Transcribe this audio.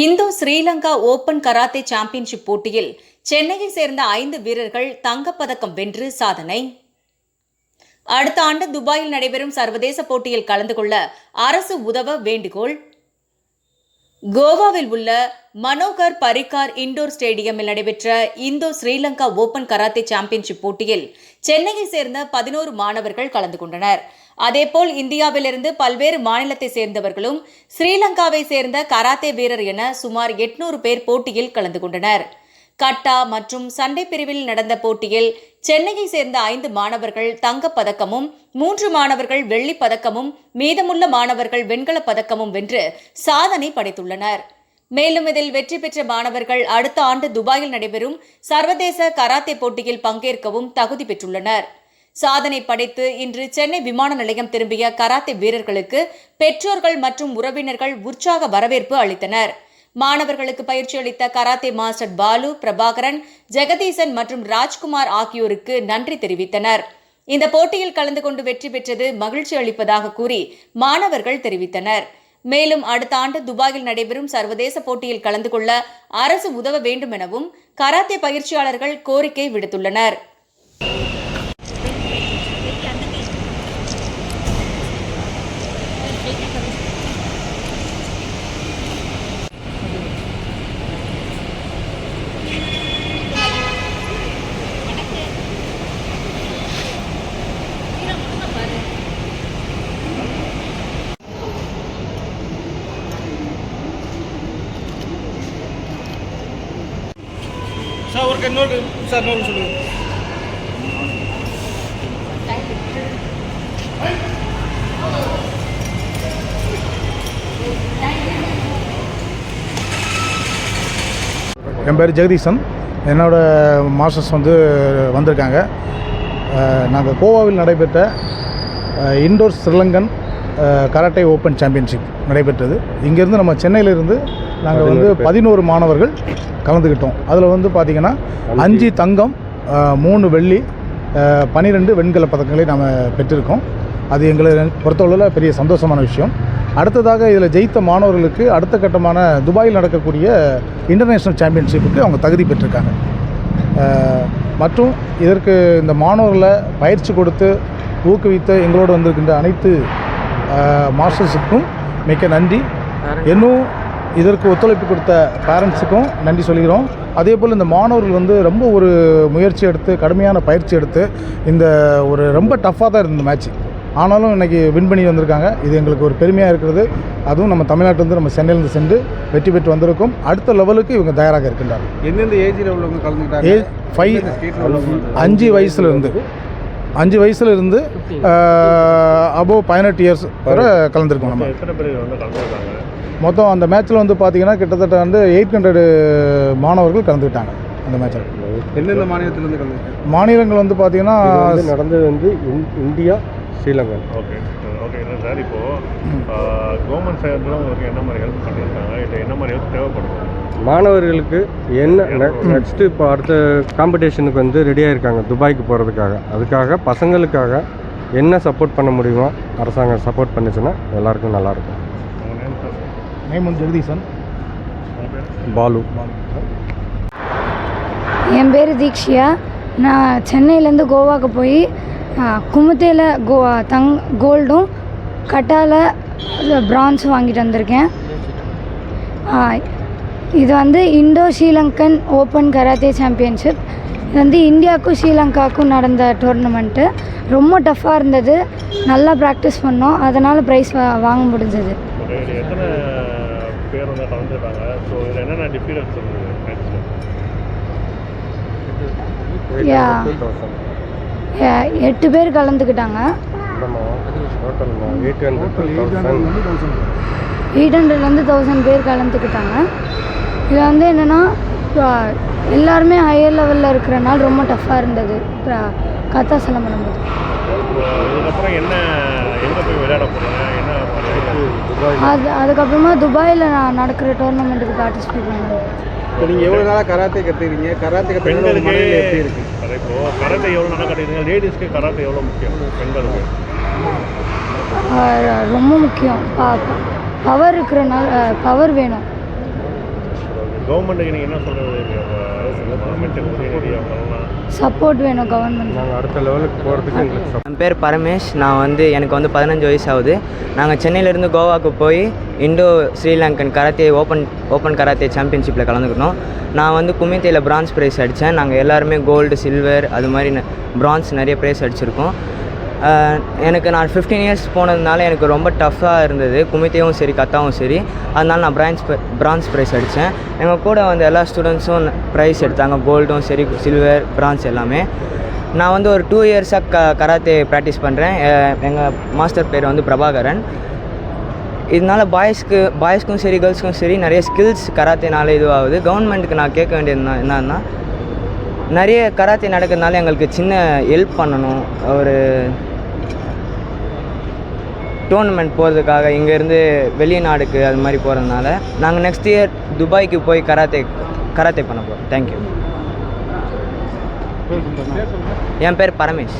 Indo Sri Lanka open karate championship போட்டியில் சென்னையை சேர்ந்த ஐந்து வீரர்கள் தங்கப்பதக்கம் வென்று சாதனை. அடுத்த ஆண்டு துபாயில் நடைபெறும் சர்வதேச போட்டியில் கலந்து கொள்ள அரசு உதவ வேண்டுகோள். கோவாவில் உள்ள மனோகர் பரிக்கார் இண்டோர் ஸ்டேடியமில் நடைபெற்ற Indo Sri Lanka open karate championship போட்டியில் சென்னையை சேர்ந்த பதினோரு மாணவர்கள் கலந்து கொண்டனர். அதேபோல் இந்தியாவிலிருந்து பல்வேறு மாநிலத்தை சேர்ந்தவர்களும் ஸ்ரீலங்காவை சேர்ந்த கராத்தே வீரர் என சுமார் எட்நூறு பேர் போட்டியில் கலந்து கொண்டனர். கட்டா மற்றும் சண்டை பிரிவில் நடந்த போட்டியில் சென்னையை சேர்ந்த ஐந்து மாணவர்கள் தங்கப் பதக்கமும் மூன்று மாணவர்கள் வெள்ளிப் பதக்கமும் மீதமுள்ள மாணவர்கள் வெண்கலப் பதக்கமும் வென்று சாதனை படைத்துள்ளனர். மேலும் இதில் வெற்றி பெற்ற மாணவர்கள் அடுத்த ஆண்டு துபாயில் நடைபெறும் சர்வதேச கராத்தே போட்டியில் பங்கேற்கவும் தகுதி பெற்றுள்ளனர். சாதனை படைத்து இன்று சென்னை விமான நிலையம் திரும்பிய கராத்தே வீரர்களுக்கு பெற்றோர்கள் மற்றும் உறவினர்கள் உற்சாக வரவேற்பு அளித்தனர். மாணவர்களுக்கு பயிற்சி அளித்த கராத்தே மாஸ்டர் பாலு பிரபாகரன் ஜெகதீசன் மற்றும் ராஜ்குமார் ஆகியோருக்கு நன்றி தெரிவித்தனர். இந்த போட்டியில் கலந்து கொண்டு வெற்றி பெற்றது மகிழ்ச்சி அளிப்பதாக கூறி மாணவர்கள் தெரிவித்தனர். மேலும் அடுத்த ஆண்டு துபாயில் நடைபெறும் சர்வதேச போட்டியில் கலந்து கொள்ள அரசு உதவ வேண்டும் எனவும் கராத்தே பயிற்சியாளர்கள் கோரிக்கை விடுத்துள்ளனர். சார் ஒரு இன்னொரு சார் இன்னொரு சொல்லுங்கள் என் பேர் ஜெகதீசன். என்னோட மாஸ்டர்ஸ் வந்து வந்திருக்காங்க. நாங்கள் கோவாவில் நடைபெற்ற Indo Sri Lankan karate open championship நடைபெற்றது. இங்கேருந்து நம்ம சென்னையிலிருந்து நாங்கள் வந்து பதினோரு மாணவர்கள் கலந்துக்கிட்டோம். அதில் வந்து பார்த்திங்கன்னா அஞ்சு. தங்கம் மூணு வெள்ளி பன்னிரெண்டு வெண்கல பதக்கங்களை நாம் பெற்றிருக்கோம். அது எங்களை பொறுத்தளவில் பெரிய சந்தோஷமான விஷயம். அடுத்ததாக இதில் ஜெயித்த மாணவர்களுக்கு அடுத்த கட்டமான துபாயில் நடக்கக்கூடிய இன்டர்நேஷ்னல் சாம்பியன்ஷிப்புக்கு அவங்க தகுதி பெற்றிருக்காங்க. மற்றும் இதற்கு இந்த மாணவர்களை பயிற்சி கொடுத்து ஊக்குவித்த எங்களோடு வந்திருக்கின்ற அனைத்து மாஸ்டர்ஸுக்கும் மிக்க நன்றி. இன்னும் இதற்கு ஒத்துழைப்பு கொடுத்த பேரண்ட்ஸுக்கும் நன்றி சொல்கிறோம். அதே போல் இந்த மாணவர்கள் வந்து ரொம்ப ஒரு முயற்சி எடுத்து கடுமையான பயிற்சி எடுத்து இந்த ஒரு ரொம்ப டஃப்பாக தான் இருந்த மேட்ச் ஆனாலும் இன்றைக்கி வின் பண்ணி வந்திருக்காங்க. இது எங்களுக்கு ஒரு பெருமையாக இருக்கிறது. அதுவும் நம்ம தமிழ்நாட்டிலேருந்து நம்ம சென்னையிலேருந்து சென்று வெற்றி பெற்று வந்திருக்கோம். அடுத்த லெவலுக்கு இவங்க தயாராக இருக்கின்றார்கள். எந்தெந்த ஏஜில் உள்ளவங்க கலந்துக்கிட்டாங்க? ஏஜ் ஃபைவ் அஞ்சு வயசுலேருந்து அஞ்சு வயசுலேருந்து அபோவ் பதினெட்டு இயர்ஸ் வரை கலந்துருக்கோம் நம்ம. மொத்தம் அந்த மேட்ச்சில் வந்து பார்த்தீங்கன்னா கிட்டத்தட்ட வந்து எயிட் ஹண்ட்ரடு மாணவர்கள் கலந்துக்கிட்டாங்க அந்த மேட்ச்சில் எந்தெந்த மாநிலத்திலேருந்து கலந்துக்கிட்டாங்க? மாநிலங்கள் வந்து பார்த்தீங்கன்னா நடந்தது வந்து இந்- இந்தியா ஸ்ரீலங்கா. ஓகே ஓகே இல்லை சார் இப்போது கவர்மெண்ட் சைடில் உங்களுக்கு என்ன மாதிரி ஹெல்ப் பண்ணியிருக்காங்க இல்லை என்ன மாதிரி ஹெல்ப் தேவைப்படுது? மாணவர்களுக்கு என்ன நெக்ஸ்ட்டு இப்போ அடுத்த காம்படிஷனுக்கு வந்து ரெடியாக இருக்காங்க துபாய்க்கு போகிறதுக்காக அதுக்காக பசங்களுக்காக என்ன சப்போர்ட் பண்ண முடியுமோ அரசாங்கம் சப்போர்ட் பண்ணுச்சுன்னா எல்லாருக்கும் நல்லாயிருக்கும் நேமன் ஜெகதீசன் உங்கள் பேர் பாலு என் பேர் தீக்ஷியா. நான் சென்னையிலேருந்து கோவாக்கு போய் குமுத்தேல கோ தங் கோல்டும் கட்டாவில் பிரான்ஸும் வாங்கிட்டு வந்திருக்கேன். இது வந்து Indo Sri Lankan open karate championship. இது வந்து இந்தியாவுக்கும் ஸ்ரீலங்காவுக்கும் நடந்த டோர்னமெண்ட்டு ரொம்ப டஃப்பாக இருந்தது. நல்லா ப்ராக்டிஸ் பண்ணோம். அதனால் ப்ரைஸ் வாங்க முடிஞ்சது. பேர் வந்து கலந்துருக்காங்க ஸோ இதில் என்னென்ன டிஃபிகல்ட்ஸ் இருந்தது மேட்ச்சில். எட்டு பேர் கலந்துக்கிட்டாங்க. எயிட் ஹண்ட்ரட்லேருந்து தௌசண்ட் பேர் கலந்துக்கிட்டாங்க. இதில் வந்து என்னென்னா எல்லாருமே ஹையர் லெவலில் இருக்கிறனால ரொம்ப டஃப்பாக இருந்தது. கத்தா செல்லம் பண்ணும்போது இதுக்கப்புறம் என்ன எங்கே போய் விளையாட போகிறீங்க என்ன மாதிரி அது அதுக்கப்புறமா துபாயில் நான் நடக்கிற டோர்னமெண்ட்டுக்கு பார்ட்டிசிபேட் பண்ணுவேன் இப்போ நீங்கள் எவ்வளோ நாளாக கராத்தே கற்றுக்கிறீங்க கராத்தே பெண்களுக்கு எப்படி இருக்குது இப்போ கராத்தே எவ்வளோ நல்லா கட்டிடுங்க லேடிஸ்க்கு கராத்தே எவ்வளோ முக்கியம்? பெண்களுக்கு. ரொம்ப முக்கியம். பவர் இருக்கிறனால பவர் வேணும். கவர்மெண்ட்டுக்கு நீங்கள் என்ன சொல்கிறது சப்போர்ட் வேணும் கவர்மெண்ட் நாங்கள் அடுத்த லெவலுக்கு போகிறதுக்கு எங்களுக்கு என் பேர் பரமேஷ். நான் வந்து எனக்கு வந்து பதினஞ்சு வயசு ஆகுது நாங்கள் சென்னையிலேருந்து கோவாக்கு போய் Indo Sri Lankan karate open open karate சாம்பியன்ஷிப்பில் கலந்துக்கணும் நான் வந்து குமித்தையில் பிரான்ஸ் ப்ரைஸ் அடித்தேன் நாங்கள் எல்லாருமே கோல்டு சில்வர் அது மாதிரி பிரான்ஸ் நிறைய ப்ரைஸ் அடிச்சிருக்கோம். எனக்கு நான் ஃபிஃப்டீன் இயர்ஸ் போனதுனால எனக்கு ரொம்ப டஃப்பாக இருந்தது. குமித்தையும் சரி கத்தாவும் சரி. அதனால நான் பிரான்ஸ் பிரான்ஸ் ப்ரைஸ் அடித்தேன் எங்கள் கூட வந்து எல்லா ஸ்டூடெண்ட்ஸும் ப்ரைஸ் எடுத்தாங்க. கோல்டும் சரி சில்வர் பிரான்ஸ் எல்லாமே. நான் வந்து ஒரு டூ இயர்ஸாக க கராத்தே ப்ராக்டிஸ் பண்ணுறேன் எங்கள் மாஸ்டர் பேர் வந்து பிரபாகரன். இதனால் பாய்ஸ்க்கு பாய்ஸ்க்கும் சரி கேர்ள்ஸ்க்கும் சரி நிறைய ஸ்கில்ஸ் கராத்தேனால இதுவாகுது. கவர்மெண்ட்டுக்கு நான் கேட்க வேண்டியது என்ன- என்னன்னா நிறைய கராத்தே நடக்கிறதுனால எங்களுக்கு சின்ன ஹெல்ப் பண்ணணும். ஒரு டோர்னமெண்ட் போகிறதுக்காக இங்கேருந்து வெளிநாடுக்கு அது மாதிரி போகிறதுனால நாங்கள் நெக்ஸ்ட் இயர் துபாய்க்கு போய் கராத்தே கராத்தே பண்ண போகிறோம் தேங்க்யூ என் பேர் பரமேஷ்.